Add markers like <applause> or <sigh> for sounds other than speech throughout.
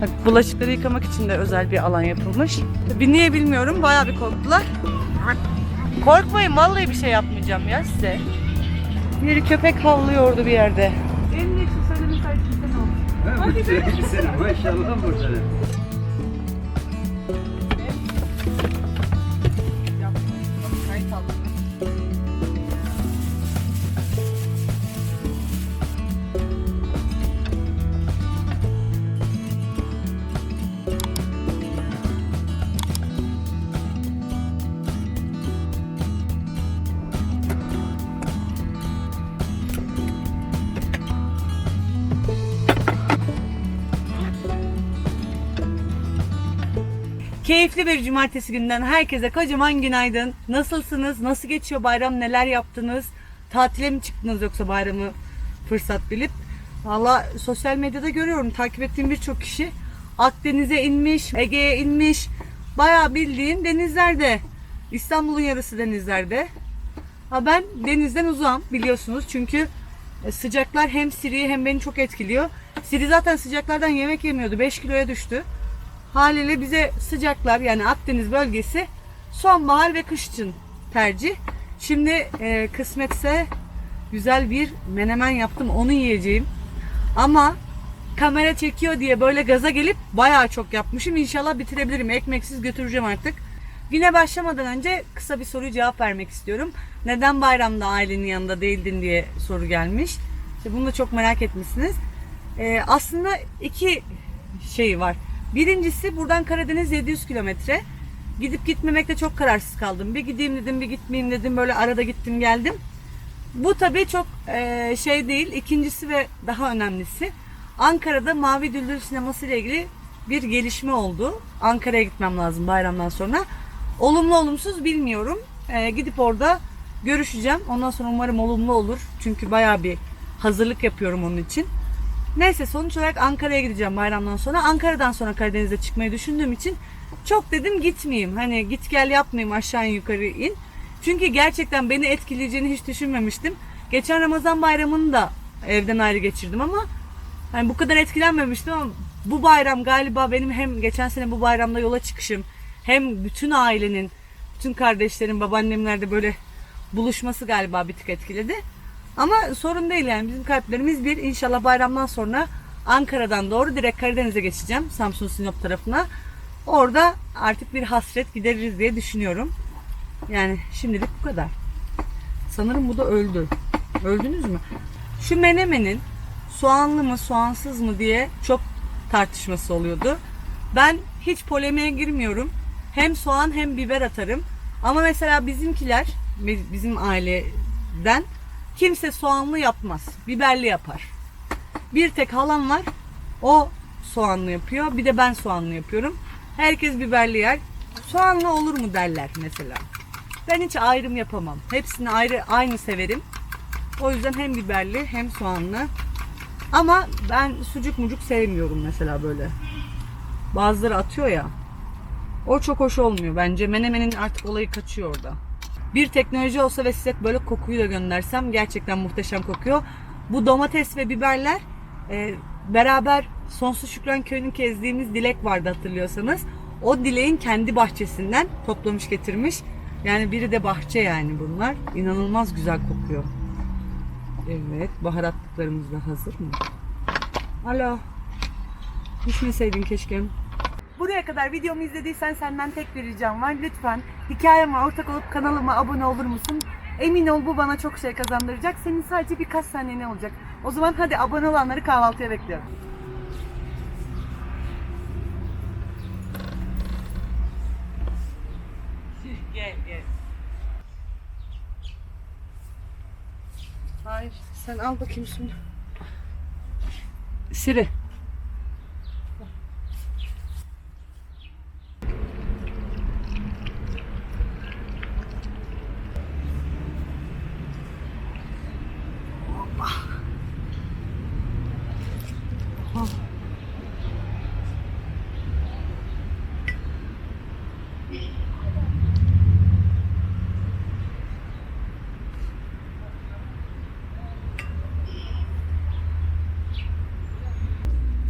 Bak, bulaşıkları yıkamak için de özel bir alan yapılmış. Bir niye bilmiyorum bayağı bir korktular. Korkmayın vallahi bir şey yapmayacağım ya size. Bir köpek havlıyordu bir yerde. En iyisi söyledim sayesinde ne oldu? Ha, bu <laughs> sene, sene maşallah bu Keyifli bir cumartesi günden herkese kocaman günaydın. Nasılsınız? Nasıl geçiyor bayram? Neler yaptınız? Tatile mi çıktınız yoksa bayramı fırsat bilip? Valla sosyal medyada görüyorum. Takip ettiğim birçok kişi Akdeniz'e inmiş, Ege'ye inmiş. Bayağı bildiğin denizlerde. İstanbul'un yarısı denizlerde. Ha ben denizden uzağım biliyorsunuz. Çünkü e, sıcaklar hem Siri'yi hem beni çok etkiliyor. Siri zaten sıcaklardan yemek yemiyordu. 5 kiloya düştü. Haliyle bize sıcaklar yani Akdeniz bölgesi sonbahar ve kış için tercih. Şimdi e, kısmetse güzel bir menemen yaptım onu yiyeceğim. Ama kamera çekiyor diye böyle gaza gelip bayağı çok yapmışım. İnşallah bitirebilirim. Ekmeksiz götüreceğim artık. Güne başlamadan önce kısa bir soruyu cevap vermek istiyorum. Neden bayramda ailenin yanında değildin diye soru gelmiş. İşte bunu da çok merak etmişsiniz. Ee, aslında iki şey var. Birincisi buradan Karadeniz 700 kilometre. Gidip gitmemekte çok kararsız kaldım. Bir gideyim dedim, bir gitmeyeyim dedim. Böyle arada gittim geldim. Bu tabii çok e, şey değil. İkincisi ve daha önemlisi Ankara'da Mavi Düldül sineması ile ilgili bir gelişme oldu. Ankara'ya gitmem lazım bayramdan sonra. Olumlu olumsuz bilmiyorum. E, gidip orada görüşeceğim. Ondan sonra umarım olumlu olur. Çünkü bayağı bir hazırlık yapıyorum onun için. Neyse sonuç olarak Ankara'ya gideceğim bayramdan sonra. Ankara'dan sonra Karadeniz'e çıkmayı düşündüğüm için çok dedim gitmeyeyim. Hani git gel yapmayayım aşağı yukarı in. Çünkü gerçekten beni etkileyeceğini hiç düşünmemiştim. Geçen Ramazan bayramını da evden ayrı geçirdim ama hani bu kadar etkilenmemiştim ama bu bayram galiba benim hem geçen sene bu bayramda yola çıkışım hem bütün ailenin, bütün kardeşlerin, babaannemler de böyle buluşması galiba bir tık etkiledi. Ama sorun değil yani bizim kalplerimiz bir. İnşallah bayramdan sonra Ankara'dan doğru direkt Karadeniz'e geçeceğim. Samsun Sinop tarafına. Orada artık bir hasret gideririz diye düşünüyorum. Yani şimdilik bu kadar. Sanırım bu da öldü. Öldünüz mü? Şu menemenin soğanlı mı soğansız mı diye çok tartışması oluyordu. Ben hiç polemiğe girmiyorum. Hem soğan hem biber atarım. Ama mesela bizimkiler, bizim aileden kimse soğanlı yapmaz. Biberli yapar. Bir tek halam var. O soğanlı yapıyor. Bir de ben soğanlı yapıyorum. Herkes biberli yer. Soğanlı olur mu derler mesela. Ben hiç ayrım yapamam. Hepsini ayrı aynı severim. O yüzden hem biberli hem soğanlı. Ama ben sucuk mucuk sevmiyorum mesela böyle. Bazıları atıyor ya. O çok hoş olmuyor bence. Menemenin artık olayı kaçıyor orada. Bir teknoloji olsa ve size böyle kokuyu da göndersem gerçekten muhteşem kokuyor. Bu domates ve biberler e, beraber Sonsuz Şükran Köyü'nün kezdiğimiz dilek vardı hatırlıyorsanız. O dileğin kendi bahçesinden toplamış getirmiş. Yani biri de bahçe yani bunlar. İnanılmaz güzel kokuyor. Evet baharatlıklarımız da hazır mı? Alo. Düşmeseydin keşke. Buraya kadar videomu izlediysen senden tek bir ricam var. Lütfen hikayeme ortak olup kanalıma abone olur musun? Emin ol bu bana çok şey kazandıracak. Senin sadece birkaç saniye ne olacak? O zaman hadi abone olanları kahvaltıya bekliyorum. Gel gel. Hayır sen al bakayım şunu. Siri.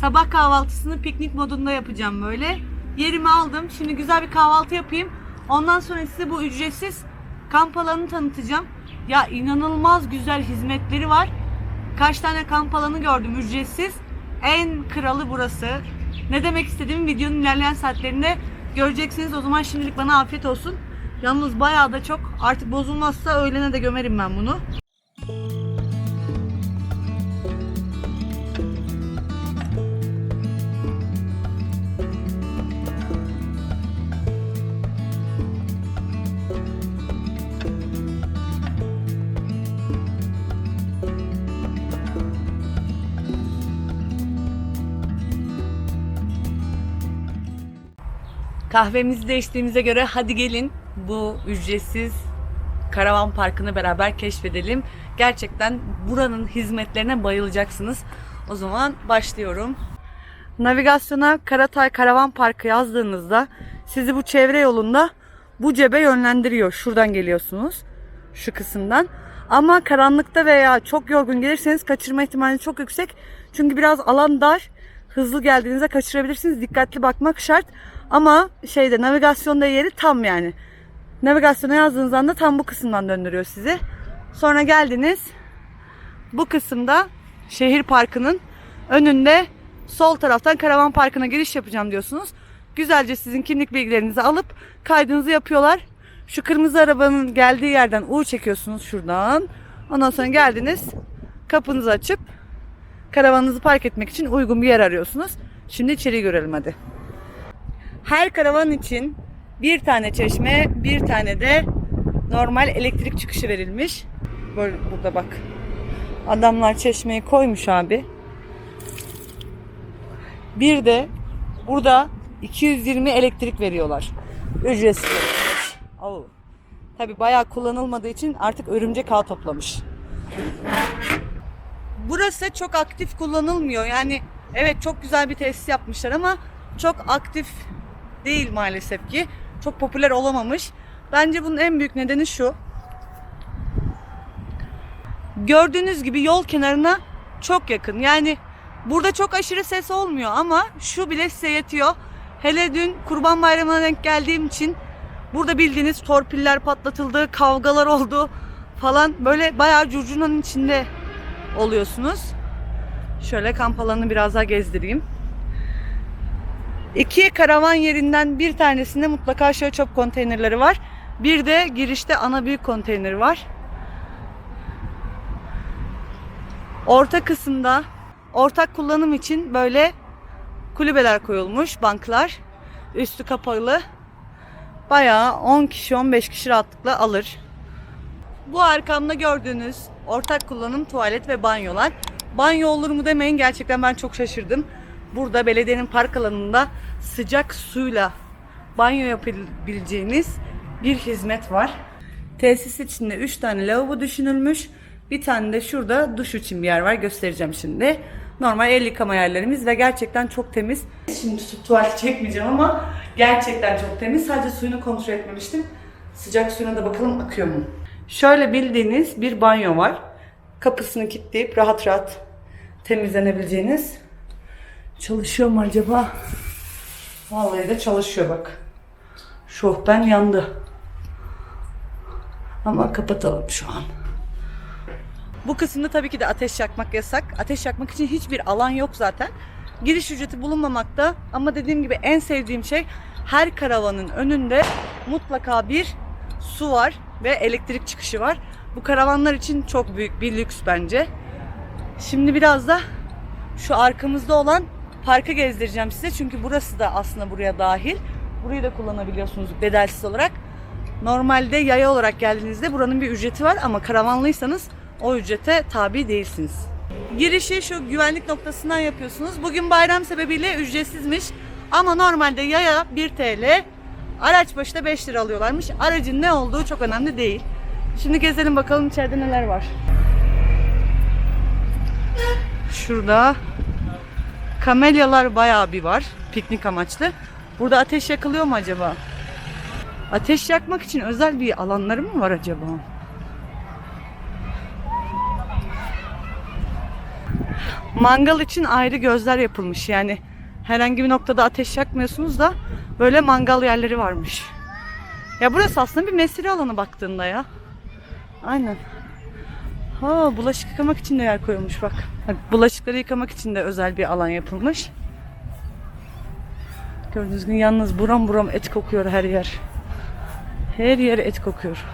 Sabah kahvaltısını piknik modunda yapacağım böyle. Yerimi aldım. Şimdi güzel bir kahvaltı yapayım. Ondan sonra size bu ücretsiz kamp alanını tanıtacağım. Ya inanılmaz güzel hizmetleri var. Kaç tane kamp alanı gördüm ücretsiz. En kralı burası. Ne demek istediğimi videonun ilerleyen saatlerinde göreceksiniz. O zaman şimdilik bana afiyet olsun. Yalnız bayağı da çok. Artık bozulmazsa öğlene de gömerim ben bunu. Kahvemizi de içtiğimize göre hadi gelin bu ücretsiz karavan parkını beraber keşfedelim. Gerçekten buranın hizmetlerine bayılacaksınız. O zaman başlıyorum. Navigasyona Karatay Karavan Parkı yazdığınızda sizi bu çevre yolunda bu cebe yönlendiriyor. Şuradan geliyorsunuz. Şu kısımdan. Ama karanlıkta veya çok yorgun gelirseniz kaçırma ihtimali çok yüksek. Çünkü biraz alan dar. Hızlı geldiğinizde kaçırabilirsiniz. Dikkatli bakmak şart. Ama şeyde navigasyonda yeri tam yani. Navigasyona yazdığınız anda tam bu kısımdan döndürüyor sizi. Sonra geldiniz. Bu kısımda şehir parkının önünde sol taraftan karavan parkına giriş yapacağım diyorsunuz. Güzelce sizin kimlik bilgilerinizi alıp kaydınızı yapıyorlar. Şu kırmızı arabanın geldiği yerden U çekiyorsunuz şuradan. Ondan sonra geldiniz. Kapınızı açıp karavanınızı park etmek için uygun bir yer arıyorsunuz. Şimdi içeriği görelim hadi. Her karavan için bir tane çeşme, bir tane de normal elektrik çıkışı verilmiş. Böyle burada bak. Adamlar çeşmeyi koymuş abi. Bir de burada 220 elektrik veriyorlar. Ücretsiz. Oo. Tabi bayağı kullanılmadığı için artık örümcek ağ toplamış. Burası çok aktif kullanılmıyor. Yani evet çok güzel bir tesis yapmışlar ama çok aktif değil maalesef ki. Çok popüler olamamış. Bence bunun en büyük nedeni şu. Gördüğünüz gibi yol kenarına çok yakın. Yani burada çok aşırı ses olmuyor ama şu bile size yetiyor. Hele dün Kurban Bayramı'na denk geldiğim için burada bildiğiniz torpiller patlatıldı, kavgalar oldu falan. Böyle bayağı curcunanın içinde oluyorsunuz. Şöyle kamp alanını biraz daha gezdireyim. İki karavan yerinden bir tanesinde mutlaka şöyle çöp konteynerleri var. Bir de girişte ana büyük konteyneri var. Orta kısımda ortak kullanım için böyle kulübeler koyulmuş, banklar. Üstü kapalı. Bayağı 10 kişi 15 kişi rahatlıkla alır. Bu arkamda gördüğünüz ortak kullanım tuvalet ve banyolar. Banyo olur mu demeyin gerçekten ben çok şaşırdım. Burada belediyenin park alanında sıcak suyla banyo yapabileceğiniz bir hizmet var. Tesis içinde 3 tane lavabo düşünülmüş. Bir tane de şurada duş için bir yer var. Göstereceğim şimdi. Normal el yıkama yerlerimiz ve gerçekten çok temiz. Şimdi tutup tuvalet çekmeyeceğim ama gerçekten çok temiz. Sadece suyunu kontrol etmemiştim. Sıcak suyuna da bakalım akıyor mu? Şöyle bildiğiniz bir banyo var. Kapısını kilitleyip rahat rahat temizlenebileceğiniz. Çalışıyor mu acaba? Vallahi de çalışıyor bak. Şofben yandı. Ama kapatalım şu an. Bu kısımda tabii ki de ateş yakmak yasak. Ateş yakmak için hiçbir alan yok zaten. Giriş ücreti bulunmamakta ama dediğim gibi en sevdiğim şey her karavanın önünde mutlaka bir su var ve elektrik çıkışı var. Bu karavanlar için çok büyük bir lüks bence. Şimdi biraz da şu arkamızda olan parkı gezdireceğim size. Çünkü burası da aslında buraya dahil. Burayı da kullanabiliyorsunuz bedelsiz olarak. Normalde yaya olarak geldiğinizde buranın bir ücreti var ama karavanlıysanız o ücrete tabi değilsiniz. Girişi şu güvenlik noktasından yapıyorsunuz. Bugün bayram sebebiyle ücretsizmiş. Ama normalde yaya 1 TL, araç başı da 5 lira alıyorlarmış. Aracın ne olduğu çok önemli değil. Şimdi gezelim bakalım içeride neler var. Şurada kamelyalar bayağı bir var. Piknik amaçlı. Burada ateş yakılıyor mu acaba? Ateş yakmak için özel bir alanları mı var acaba? mangal için ayrı gözler yapılmış. Yani herhangi bir noktada ateş yakmıyorsunuz da böyle mangal yerleri varmış. Ya burası aslında bir mesire alanı baktığında ya. Aynen. Ha bulaşık yıkamak için de yer koyulmuş bak. Bulaşıkları yıkamak için de özel bir alan yapılmış. Gördüğünüz gibi yalnız buram buram et kokuyor her yer. Her yer et kokuyor.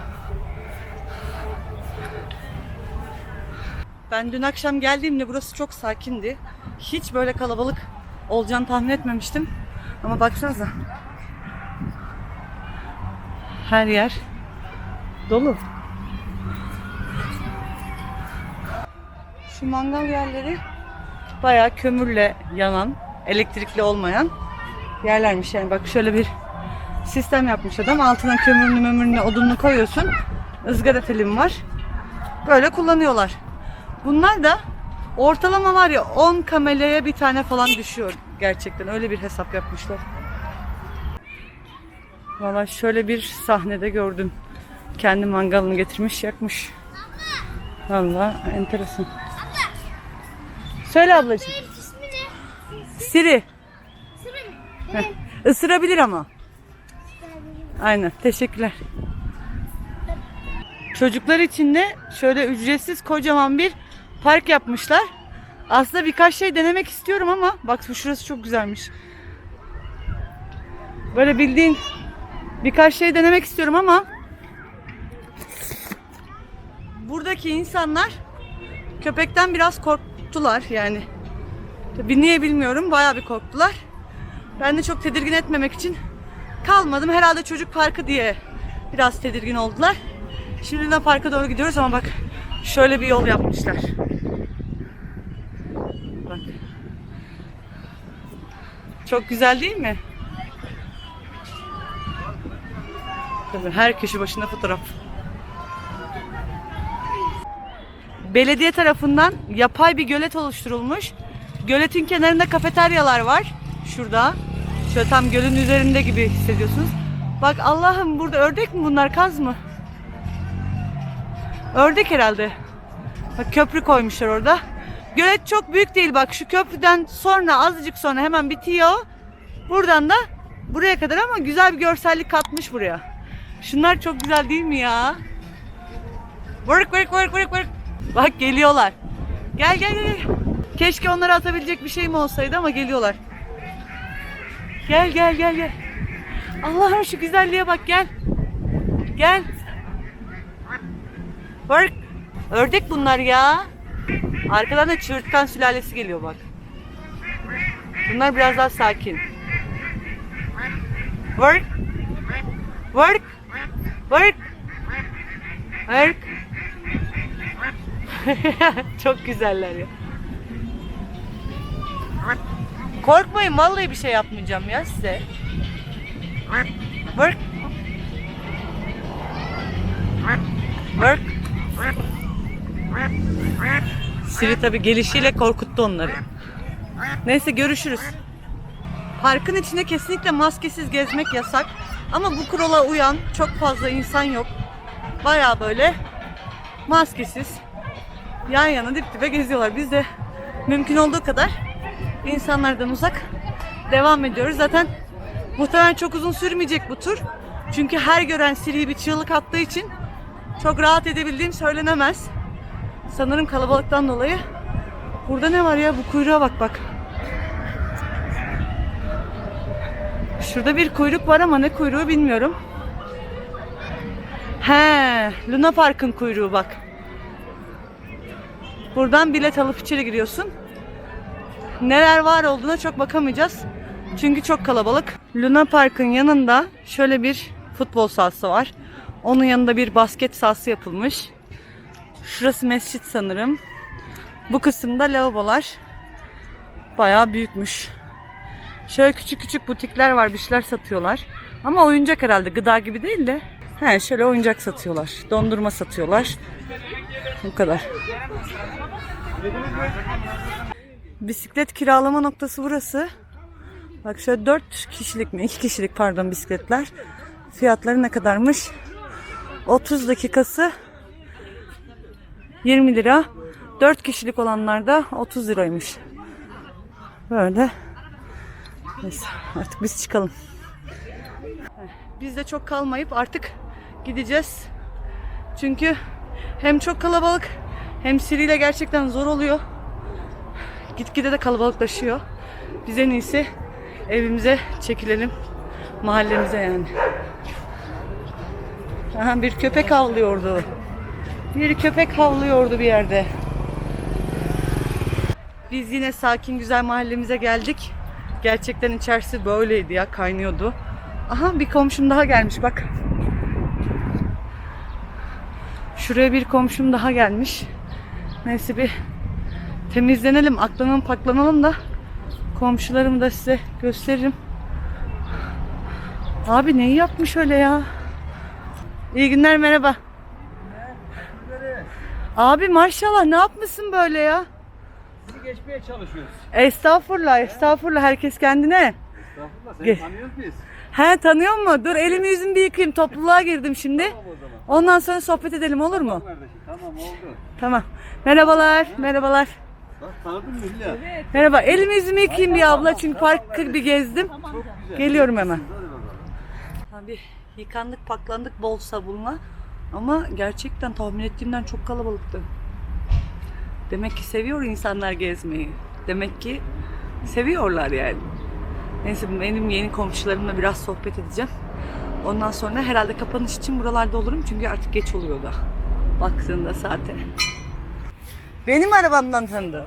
Ben dün akşam geldiğimde burası çok sakindi. Hiç böyle kalabalık olacağını tahmin etmemiştim. Ama baksanıza. Her yer dolu. Şu mangal yerleri bayağı kömürle yanan, elektrikli olmayan yerlermiş. Yani bak şöyle bir sistem yapmış adam. Altına kömürünü mömürünü odununu koyuyorsun. ızgara telim var. Böyle kullanıyorlar. Bunlar da ortalama var ya 10 kamelaya bir tane falan düşüyor gerçekten. Öyle bir hesap yapmışlar. Valla şöyle bir sahnede gördüm. Kendi mangalını getirmiş yakmış. Valla enteresan. Söyle ablacığım. İsmi ne? Siri. Heh, Isırabilir ama. Aynen. Teşekkürler. Çocuklar için de şöyle ücretsiz kocaman bir park yapmışlar. Aslında birkaç şey denemek istiyorum ama bak şurası çok güzelmiş. Böyle bildiğin birkaç şey denemek istiyorum ama buradaki insanlar köpekten biraz korktular yani. Tabii niye bilmiyorum bayağı bir korktular. Ben de çok tedirgin etmemek için kalmadım. Herhalde çocuk parkı diye biraz tedirgin oldular. Şimdi de parka doğru gidiyoruz ama bak şöyle bir yol yapmışlar. Bak. Çok güzel değil mi? Tabii her köşe başında fotoğraf. Belediye tarafından yapay bir gölet oluşturulmuş. Göletin kenarında kafeteryalar var. Şurada. Şöyle tam gölün üzerinde gibi hissediyorsunuz. Bak Allah'ım burada ördek mi bunlar kaz mı? Ördek herhalde. Bak köprü koymuşlar orada. Gölet çok büyük değil bak şu köprüden sonra azıcık sonra hemen bitiyor. Buradan da buraya kadar ama güzel bir görsellik katmış buraya. Şunlar çok güzel değil mi ya? Work work work work work. Bak geliyorlar. Gel gel gel. Keşke onları atabilecek bir şeyim olsaydı ama geliyorlar. Gel gel gel gel. Allah'ım şu güzelliğe bak gel. Gel. Work. Ördek bunlar ya. Arkadan da çığırtkan sülalesi geliyor bak. Bunlar biraz daha sakin. Work. Work. Work. Work. <laughs> Çok güzeller ya. Korkmayın vallahi bir şey yapmayacağım ya size. Work. Work. Siri tabi gelişiyle korkuttu onları. Neyse görüşürüz. Parkın içinde kesinlikle maskesiz gezmek yasak. Ama bu kurala uyan çok fazla insan yok. Baya böyle maskesiz yan yana dip dibe geziyorlar. Biz de mümkün olduğu kadar insanlardan uzak devam ediyoruz. Zaten muhtemelen çok uzun sürmeyecek bu tur. Çünkü her gören Siri'yi bir çığlık attığı için çok rahat edebildiğim söylenemez. Sanırım kalabalıktan dolayı. Burada ne var ya? Bu kuyruğa bak bak. Şurada bir kuyruk var ama ne kuyruğu bilmiyorum. He, Luna Park'ın kuyruğu bak. Buradan bilet alıp içeri giriyorsun. Neler var olduğuna çok bakamayacağız. Çünkü çok kalabalık. Luna Park'ın yanında şöyle bir futbol sahası var. Onun yanında bir basket sahası yapılmış. Şurası mescit sanırım. Bu kısımda lavabolar. Bayağı büyükmüş. Şöyle küçük küçük butikler var. Bir şeyler satıyorlar. Ama oyuncak herhalde. Gıda gibi değil de. He şöyle oyuncak satıyorlar. Dondurma satıyorlar. Bu kadar. Bisiklet kiralama noktası burası. Bak şöyle 4 kişilik mi? 2 kişilik pardon bisikletler. Fiyatları ne kadarmış? 30 dakikası 20 lira. 4 kişilik olanlar da 30 liraymış. Böyle. Neyse artık biz çıkalım. Biz de çok kalmayıp artık gideceğiz. Çünkü hem çok kalabalık hem Siri ile gerçekten zor oluyor. Gitgide de kalabalıklaşıyor. Biz en iyisi evimize çekilelim. Mahallemize yani. Aha, bir köpek havlıyordu. Bir köpek havlıyordu bir yerde. Biz yine sakin güzel mahallemize geldik. Gerçekten içerisi böyleydi ya kaynıyordu. Aha bir komşum daha gelmiş bak. Şuraya bir komşum daha gelmiş. Neyse bir temizlenelim, aklanalım, paklanalım da komşularımı da size gösteririm. Abi neyi yapmış öyle ya? İyi günler merhaba. Abi maşallah ne yapmışsın böyle ya? Sizi geçmeye çalışıyoruz. Estağfurullah, estağfurullah herkes kendine. Estağfurullah seni tanıyoruz biz. He tanıyor mu? Dur elimi yüzümü bir yıkayayım. Topluluğa girdim şimdi. Tamam o zaman. Ondan sonra sohbet edelim olur mu? Kardeşim tamam oldu. Tamam. Merhabalar, merhabalar. Bak tanıdın mı Hülya? Merhaba. Elimi yüzümü yıkayayım bir abla çünkü parkı bir gezdim. Çok güzel. Geliyorum hemen. Hadi bakalım. Abi yıkandık paklandık bol sabunla. Ama gerçekten tahmin ettiğimden çok kalabalıktı. Demek ki seviyor insanlar gezmeyi. Demek ki seviyorlar yani. Neyse benim yeni komşularımla biraz sohbet edeceğim. Ondan sonra herhalde kapanış için buralarda olurum çünkü artık geç oluyor da. Baktığında saate. Benim arabamdan tanıdın.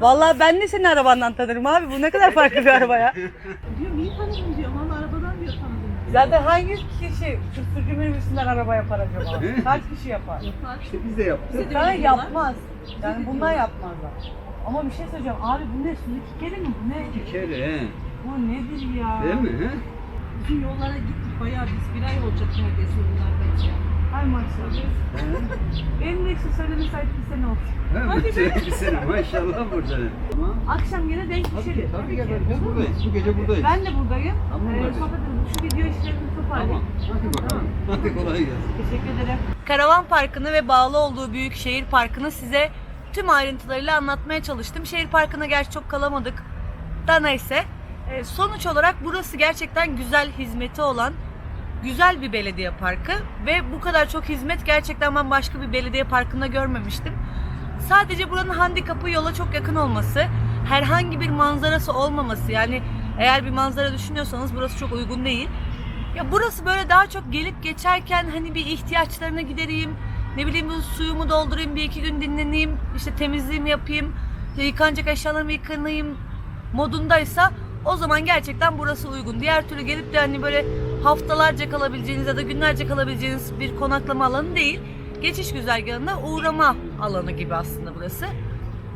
Vallahi ben de senin arabandan tanırım abi. Bu ne kadar farklı bir araba ya. <laughs> Diyor niye tanıdın diyor. Valla arabadan diyor tanıdım. Zaten hangi kişi sürücü minibüsünden araba yapar acaba? <laughs> Kaç kişi yapar? İşte biz de yaptık. Ben yapmaz. Yani bunlar yapmazlar. Ama bir şey söyleyeceğim. Abi bu ne? Suzuki kere mi? Bu ne? İki kere he. Bu nedir ya? Değil mi he? Bütün yollara gittik bayağı biz bir ay olacak neredeyse bunlardan ya. Ay maşallah. Benim de işte söylemeseydik bir sene olsun. He, bir sene, bir sene maşallah burada. Tamam. Akşam yine denk Tabii ki, düşeriz. tabii ki. Biz buradayız. Bu gece buradayız. Ben de buradayım. Tamam, Ee, sohbet edelim. Şu video işlerini toparlayayım. Tamam. Hadi bakalım. Hadi kolay gelsin. Teşekkür ederim. Karavan Parkı'nı ve bağlı olduğu büyük şehir parkını size tüm ayrıntılarıyla anlatmaya çalıştım. Şehir parkına gerçi çok kalamadık. Da neyse. Ee, sonuç olarak burası gerçekten güzel hizmeti olan güzel bir belediye parkı ve bu kadar çok hizmet gerçekten ben başka bir belediye parkında görmemiştim. Sadece buranın handikapı yola çok yakın olması, herhangi bir manzarası olmaması. Yani eğer bir manzara düşünüyorsanız burası çok uygun değil. Ya burası böyle daha çok gelip geçerken hani bir ihtiyaçlarını gidereyim, ne bileyim suyumu doldurayım, bir iki gün dinleneyim, işte temizliğimi yapayım, yıkanacak eşyalarımı yıkanayım modundaysa o zaman gerçekten burası uygun. Diğer türlü gelip de hani böyle haftalarca kalabileceğiniz ya da günlerce kalabileceğiniz bir konaklama alanı değil. Geçiş güzergahında uğrama alanı gibi aslında burası.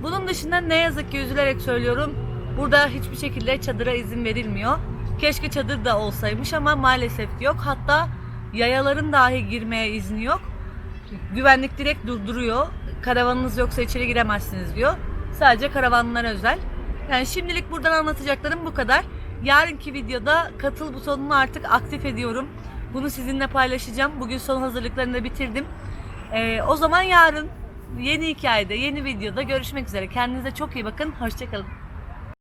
Bunun dışında ne yazık ki üzülerek söylüyorum. Burada hiçbir şekilde çadıra izin verilmiyor. Keşke çadır da olsaymış ama maalesef yok. Hatta yayaların dahi girmeye izni yok. Güvenlik direkt durduruyor. Karavanınız yoksa içeri giremezsiniz diyor. Sadece karavanlara özel. Yani şimdilik buradan anlatacaklarım bu kadar. Yarınki videoda katıl butonunu artık aktif ediyorum. Bunu sizinle paylaşacağım. Bugün son hazırlıklarını da bitirdim. Ee, o zaman yarın yeni hikayede, yeni videoda görüşmek üzere. Kendinize çok iyi bakın. Hoşçakalın.